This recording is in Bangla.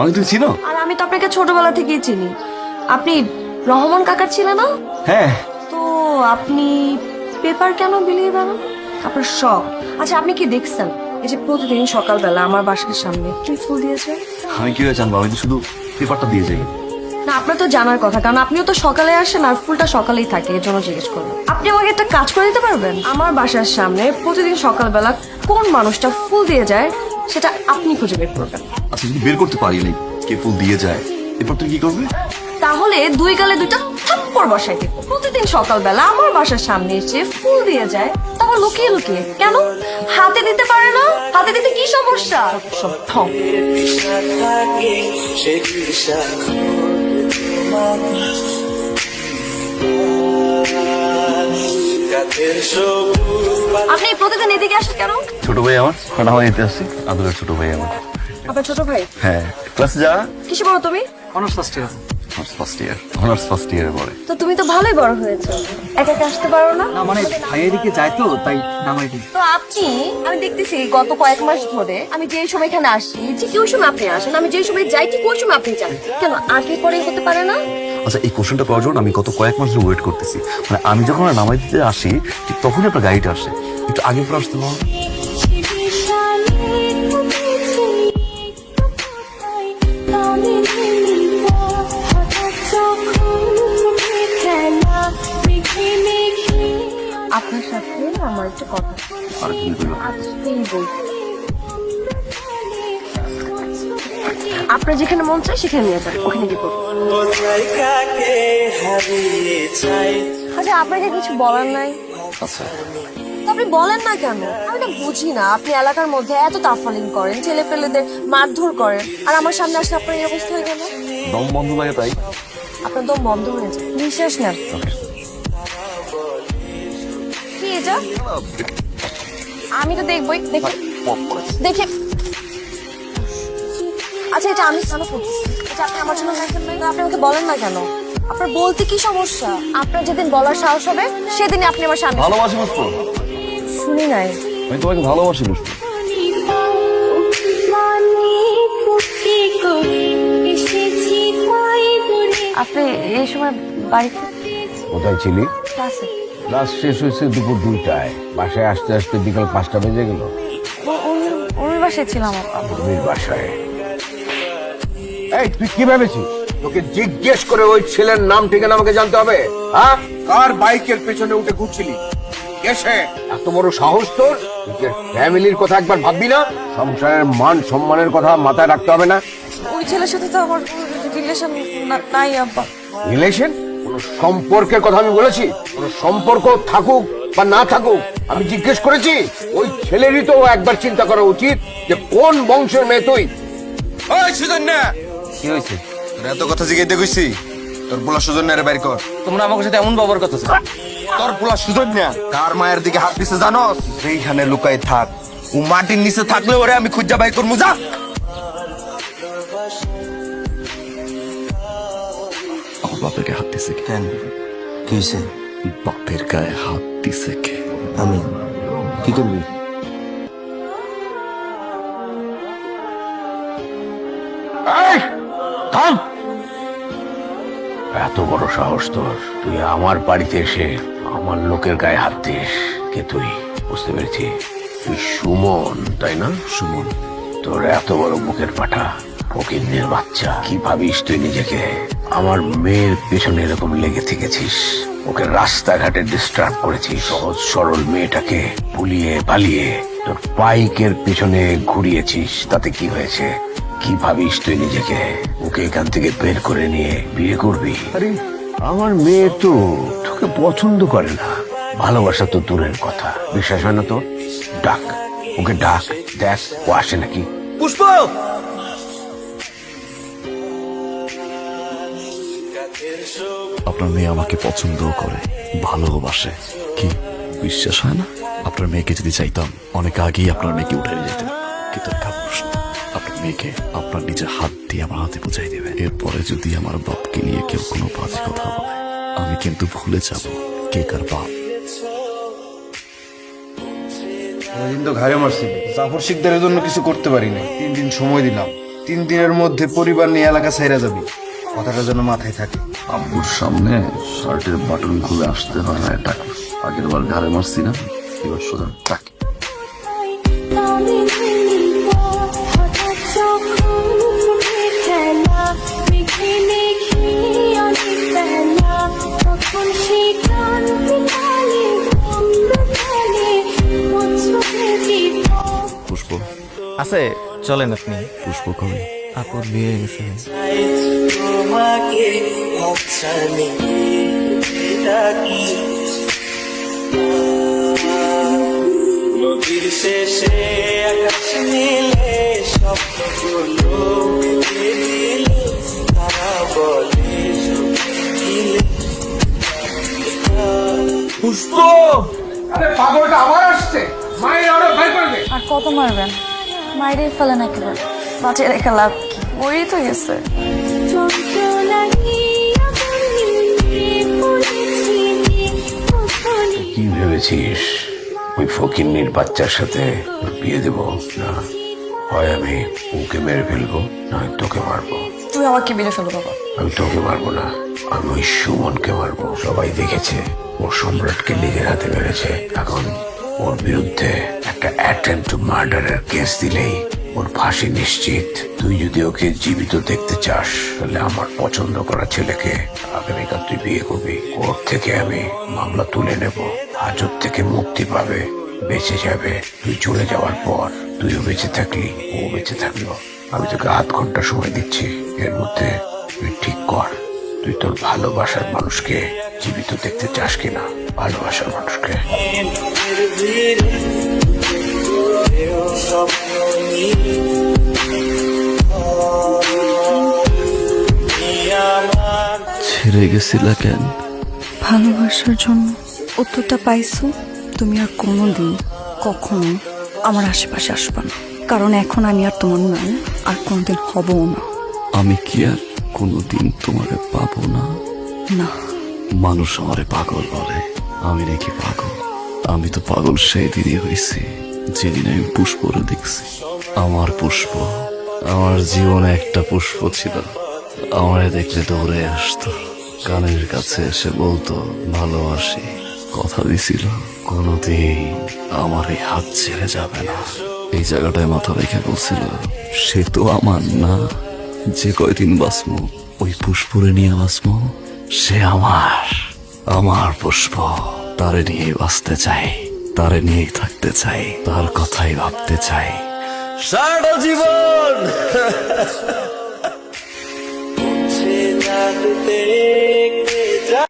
আমি তুমি চিনো আর আমি তো আপনাকে ছোটবেলা থেকেই চিনি। আপনি রহমান কাকার ছিলেন না? হ্যাঁ। তো আপনি পেপার কেন বিলিয়ে বেড়ান আপনার শখ। আচ্ছা আপনি কি দেখছেন? এই যে প্রতিদিন সকালবেলা আমার বাসার সামনে কি ফুল দিয়েছে? আমি কি জানব? আমি তো শুধু পেপারটা দিয়ে যাই। না আপনার তো জানার কথা। কারণ আপনিও তো সকালে আসেন আর ফুলটা সকালেই থাকে এর জন্য জিজ্ঞেস করলাম। আপনি আমাকে একটা কাজ করে দিতে পারবেন? আমার বাসার সামনে প্রতিদিন সকালবেলা কোন মানুষটা ফুল দিয়ে যায় সেটা আপনি খুঁজে বের করবেন। আচ্ছা যদি বের করতে পারি নাই কে ফুল দিয়ে যায় এরপর তুমি কি করবে? তাহলে দুই গালে দুইটা থাপ্পড় বসাই দিব প্রতিদিন সকালবেলা আমার বাসার সামনে এসে ফুল দিয়ে যায় তারপর লুকিয়ে লুকিয়ে। কেন? হাতে দিতে পারে না? হাতে দিতে কি সমস্যা? সব ঠক। আপনি প্রতিদিন এদিকে আসেন কেন? ছোট ভাই আমার। না হয় এতে আসছি। আদরের ছোট ভাই আমার। আপনার ছোট ভাই? হ্যাঁ। ক্লাসে যা কিসে বলো তুমি? Honours first year honours first year honours first ইয়ারে পড়ে। তো তুমি তো ভালোই বড় হয়েছো। একা একা আসতে পারো না? না মানে ভাইয়ের দিকে যায় তো তাই নামাই দিই। তো আপনি আমি দেখতেছি গত কয়েক মাস ধরে আমি যে সময় এখানে আসি ঠিক ওই সময় আপনি আসেন আমি যে সময় যাই ঠিক ওই সময় আপনি যান? কেন আগে পরে হতে পারে না? আচ্ছা এই কোশ্চেনটা করার জন্য আমি গত কয়েক মাস ধরে ওয়েট করতেছি। মানে আমি যখন নামাই দিতে আসি ঠিক তখনই আপনার গাড়িটা আসে। একটু আগে পরে আসতে পারো। আপনার সাথে আমার একটা কথা আজকেই বলছি আপনার যেখানে মন চায় সেখানে নিয়ে যান ওখানে গিয়ে আচ্ছা আপনাকে কিছু বলার নাই। আচ্ছা। আপনি বলেন না কেন? আমি না বুঝি না আপনি এলাকার মধ্যে এত তাফালিং করেন ছেলে পেলেদের মারধর করেন আর আমার সামনে আসলে আপনার এই অবস্থা হয়ে গেল? দম বন্ধ লাগে তাই। আপনার দম বন্ধ হয়ে যায়। নিঃশ্বাস নেন। কি এটা আমি তো দেখবই দেখি। দেখি। আচ্ছা এটা আমি কেন করতেছি এটা আপনি আমার জন্য দেখেন নাই আপনি আমাকে বলেন না কেন? আপনার বলতে কি সমস্যা? আপনার যেদিন বলার সাহস হবে সেদিনই আপনি আমার সামনে ভালোবাসি বুঝতো? শুনি নাই। আমি তোমাকে ভালোবাসি বুঝতো। আপনি এই সময় বাড়িতে কোথায় ছিলি? ক্লাসে। ক্লাস শেষ হয়েছে দুপুর দুইটায়। বাসায় আসতে আসতে বিকাল পাঁচটা বেজে গেল। বাসায় ছিলাম বাসায়। এই তুই কি ভেবেছিস? তোকে জিজ্ঞেস করে ওই ছেলের নাম ঠিকানা আমাকে জানতে হবে? হ্যাঁ? কার বাইকের পেছনে উঠে ঘুরছিলি? এসে এত বড় সাহস তোর? নিজের ফ্যামিলির কথা একবার ভাববি না? সংসারের মান সম্মানের কথা মাথায় রাখতে হবে না? ওই ছেলের সাথে তো আমার রিলেশন নাই আব্বা। রিলেশন? কোন সম্পর্কের কথা আমি বলেছি কোন সম্পর্ক থাকুক বা না থাকুক আমি জিজ্ঞেস করেছি ওই ছেলেরই তো একবার চিন্তা করা উচিত যে কোন বংশের মেয়ে তুই? ওই সুজন না কি হয়েছে? তোর এত কথা জিগাইতে কইছি তোর পোলা সুজন না রে বাইর কর। তোমরা আমার সাথে এমন বাবার কথা তোর পোলা সুজন না কার মায়ের দিকে হাত দিছে জানোস? সেইখানে লুকাই থাক ও মাটির নিচে থাকলে ওরে আমি খুঁজা বাই করব যা! আমার বাপের গায়ে হাত দিছে কেন? কি হয়েছে বাপের গায়ে হাত দিছে কে? আমি? কি করবি? এত বড় সাহস তোর। তুই আমার বাড়িতে এসে আমার লোকের গায়ে হাত দিস। কে তুই? বুঝতে পেরেছি? তুই সুমন তাই না? সুমন। তোর এত বড় বুকের পাঠা ফকিন্নের বাচ্চা। কি ভাবিস তুই নিজেকে? মেয়ের পেছনে এরকম লেগে থেকেছিস। ওকে রাস্তাঘাটে ডিস্টার্ব করেছিস। সহজ সরল মেয়েটাকে ভুলিয়ে পালিয়ে তোর বাইকের পেছনে ঘুরিয়েছিস। তাতে কি হয়েছে? কি ভাবিস তুই নিজেকে? ওকে এখান থেকে বের করে নিয়ে বিয়ে করবি? আরে, আমার মেয়ে তো তোকে পছন্দ করে না। ভালোবাসা তো দূরের কথা। বিশ্বাস হয় না তো ডাক। ওকে ডাক। দেখ, ও আসে নাকি? পুষ্প! আপনার মেয়ে আমাকে পছন্দও করে, ভালোবাসে। কি? বিশ্বাস হয় না? আপনার মেয়েকে যদি চাইতাম, অনেক আগেই আপনার মেয়েকে উঠে নিয়ে যেতে কিন্তু আপনার মেয়েকে আপনার নিজের হাত দিয়ে আমার হাতে বুঝাই দেবে এরপরে যদি আমার বাপকে নিয়ে কেউ কোনো বাজে কথা বলে, আমি কিন্তু ভুলে যাব কে কার বাপ। দিন তো ঘাড়ে জাফর শিকদারের জন্য কিছু করতে পারি নাই তিন দিন সময় দিলাম। তিন দিনের মধ্যে পরিবার নিয়ে এলাকা ছাইরা যাবি। কথাটা যেন মাথায় থাকে। আব্বুর সামনে শার্টের বাটন খুলে আসতে হয় না এটা আগের বার ঘাড়ে মারছি না এবার সোজা টাক। পুষ্প। আছে চলেন আপনি। পুষ্প কই আপুর বিয়ে হয়ে গেছে। নদীর শেষে আকাশ নীলে স্বপ্নগুলো তারা বলে আর কত মারবেন? মাইরে ফেলেন একেবারে বাঁচে রেখে লাভ মরেই তো গেছে। কি ভেবেছিস? ওই ফকিন্নির বাচ্চার সাথে বিয়ে দেব না? হয় আমি ওকে মেরে ফেলব না তোকে মারবো। তুই আমাকে বিলে ফেলো বাবা। আমি তোকে মারবো না আমি ওই সুমনকে মারবো। সবাই দেখেছে ও সম্রাটকে নিজের হাতে মেরেছে। এখন ওর বিরুদ্ধে একটা অ্যাটেম্প টু মার্ডারের কেস দিলেই ওর ফাঁসি নিশ্চিত। তুই যদি ওকে জীবিত দেখতে চাস, তাহলে আমার পছন্দ করা ছেলেকে আগামীকাল তুই বিয়ে করবি। কোর্ট থেকে আমি মামলা তুলে নেব। হাজত থেকে মুক্তি পাবে, বেঁচে যাবে। তুই চলে যাওয়ার পর তুইও বেঁচে থাকলি, ও বেঁচে থাকল। আমি তোকে আধ ঘণ্টা সময় দিচ্ছি। এর মধ্যে তুই ঠিক কর, তুই তোর ভালোবাসার মানুষকে জীবিত দেখতে চাস কিনা। ভালোবাসার মানুষকে। ছেড়ে গেছিলা কেন? ভালোবাসার জন্য উত্তরটা পাইছো? তুমি আর কোনোদিন কখনো আমার আশেপাশে আসবে না। কারণ এখন আমি আর তোমার নাই আর কোনোদিন হবও না। আমি কি আর কোনোদিন তোমারে পাবো না? না। মানুষ আমারে পাগল বলে। আমি নাকি পাগল। আমি তো পাগল সেই দিনই হয়েছি, যেদিন আমি পুষ্পরে দেখছি। আমার পুষ্প, আমার জীবনে একটা পুষ্প ছিল। আমারে দেখলে দৌড়ে আসতো। কানের কাছে এসে বলতো, ভালোবাসি। কথা দিছিল, কোনোদিন আমার এই হাত ছেড়ে যাবে না। এই জায়গাটায় মাথা রেখে বলছিল, সে তো আমার না। যে কয়দিন বাসমু ওই পুষ্পরে নিয়ে বাসমু সে আমার। আমার পুষ্প, তারে নিয়ে বাঁচতে চাই, তারে নিয়েই থাকতে চাই, তার কথাই ভাবতে চাই। সারা জীবন!